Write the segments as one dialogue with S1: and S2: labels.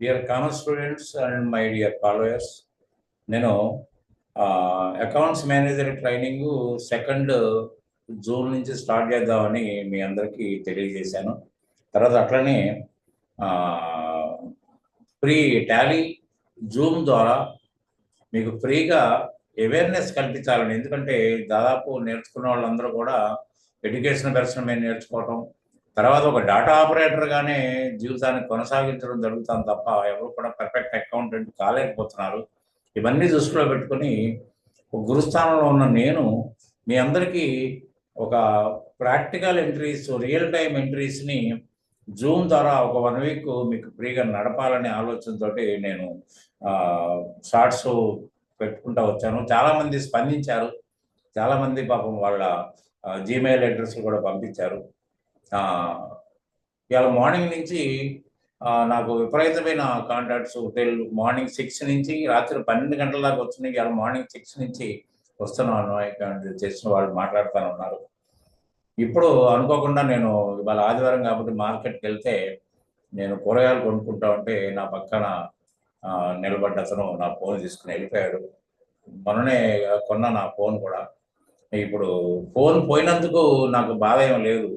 S1: Dear commerce students and my dear followers నేను accounts manager training second June నుంచి start చేద్దామని మీ అందరికీ తెలియజేశాను. తర్వాత అట్లనే ఫ్రీ టాలీ జూమ్ ద్వారా మీకు ఫ్రీగా అవేర్నెస్ కల్పించాలని. ఎందుకంటే దాదాపు నేర్చుకున్న వాళ్ళందరూ కూడా ఎడ్యుకేషన్ పర్సన్ మీద నేర్చుకోవటం తర్వాత ఒక డాటా ఆపరేటర్గానే జీవితాన్ని కొనసాగించడం జరుగుతుంది తప్ప ఎవరు కూడా పర్ఫెక్ట్ అకౌంటెంట్ కాలేకపోతున్నారు. ఇవన్నీ దృష్టిలో పెట్టుకొని ఒక గురుస్థానంలో ఉన్న నేను మీ అందరికీ ఒక ప్రాక్టికల్ ఎంట్రీస్ రియల్ టైం ఎంట్రీస్ని జూమ్ ద్వారా ఒక వన్ వీక్ మీకు ఫ్రీగా నడపాలనే ఆలోచనతోటి నేను షార్ట్స్ పెట్టుకుంటా వచ్చాను. చాలామంది స్పందించారు. చాలామంది పాపం వాళ్ళ జీమెయిల్ అడ్రస్ కూడా పంపించారు. ఇవాళ మార్నింగ్ నుంచి నాకు విపరీతమైన కాంటాక్ట్స్ టెల్ మార్నింగ్ సిక్స్ నుంచి రాత్రి పన్నెండు గంటల దాకా వచ్చినాయి ఇవాళ మార్నింగ్ సిక్స్ నుంచి వస్తున్నాను. చేసిన వాళ్ళు మాట్లాడుతాను ఉన్నారు. ఇప్పుడు అనుకోకుండా నేను ఇవాళ ఆదివారం కాబట్టి మార్కెట్కి వెళ్తే నేను కూరగాయలు కొనుక్కుంటా ఉంటే నా పక్కన నిలబడ్డ అతను నా ఫోన్ తీసుకుని వెళ్ళిపోయాడు. మొన్ననే కొన్న నా ఫోన్ కూడా. ఇప్పుడు ఫోన్ పోయినందుకు నాకు బాధ ఏం లేదు.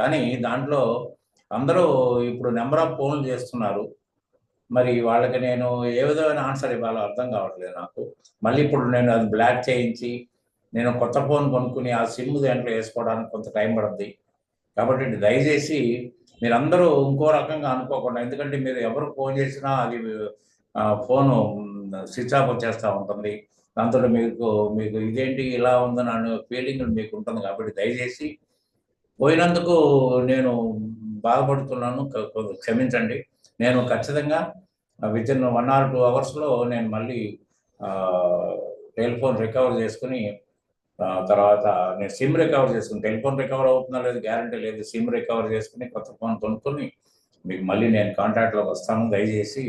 S1: కానీ దాంట్లో అందరూ ఇప్పుడు నెంబర్ ఆఫ్ ఫోన్లు చేస్తున్నారు. మరి వాళ్ళకి నేను ఏ విధమైన ఆన్సర్ ఇవ్వాలో అర్థం కావట్లేదు నాకు. మళ్ళీ ఇప్పుడు నేను అది బ్లాక్ చేయించి నేను కొత్త ఫోన్ కొనుక్కుని ఆ సిమ్ దాంట్లో వేసుకోవడానికి కొంత టైం పడుతుంది కాబట్టి దయచేసి మీరందరూ ఇంకో రకంగా అనుకోకుండా ఎందుకంటే మీరు ఎవరు ఫోన్ చేసినా అది ఫోను స్విచ్ ఆఫ్ వచ్చేస్తూ ఉంటుంది. దాంతో మీకు మీకు ఇదేంటి ఇలా ఉందని అనే ఫీలింగ్ మీకు ఉంటుంది కాబట్టి దయచేసి పోయినందుకు నేను బాధపడుతున్నాను. క్షమించండి. నేను ఖచ్చితంగా with in one or two అవర్స్లో నేను మళ్ళీ టెలిఫోన్ రికవర్ చేసుకుని తర్వాత నేను సిమ్ రికవర్ చేసుకుని టెలిఫోన్ రికవర్ అవుతుందా లేదు గ్యారంటీ లేదు. సిమ్ రికవర్ చేసుకుని కొత్త ఫోన్ కొనుక్కొని మీకు మళ్ళీ నేను కాంటాక్ట్లోకి వస్తాను. దయచేసి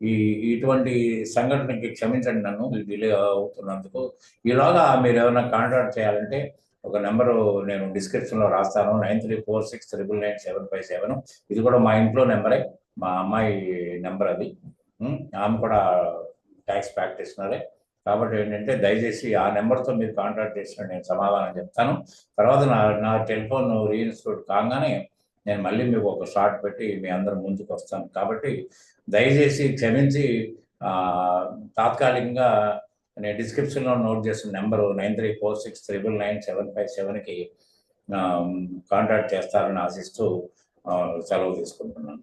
S1: ఈ ఇటువంటి సంఘటనకి క్షమించండి నన్ను. డిలే అవుతున్నందుకు. ఈలోగా మీరు ఏమైనా కాంటాక్ట్ చేయాలంటే ఒక నెంబరు నేను డిస్క్రిప్షన్లో రాస్తాను. Nine three four six triple nine seven five seven. ఇది కూడా మా ఇంట్లో నెంబరే. మా అమ్మాయి నెంబర్ అది. ఆమె కూడా ట్యాక్స్ ప్రాక్టీషనరే కాబట్టి ఏంటంటే దయచేసి ఆ నెంబర్తో మీరు కాంటాక్ట్ చేసిన నేను సమాధానం చెప్తాను. తర్వాత నా నా టెలిఫోన్ రీఇన్స్టూట్ కాగానే నేను మళ్ళీ మీకు ఒక షార్ట్ పెట్టి మీ అందరి ముందుకు వస్తాను. కాబట్టి దయచేసి క్షమించి తాత్కాలికంగా నేను డిస్క్రిప్షన్లో నోట్ చేసిన number nine three four six triple nine seven five సెవెన్కి కాంటాక్ట్ చేస్తారని ఆశిస్తూ uh, సెలవు తీసుకుంటున్నాను.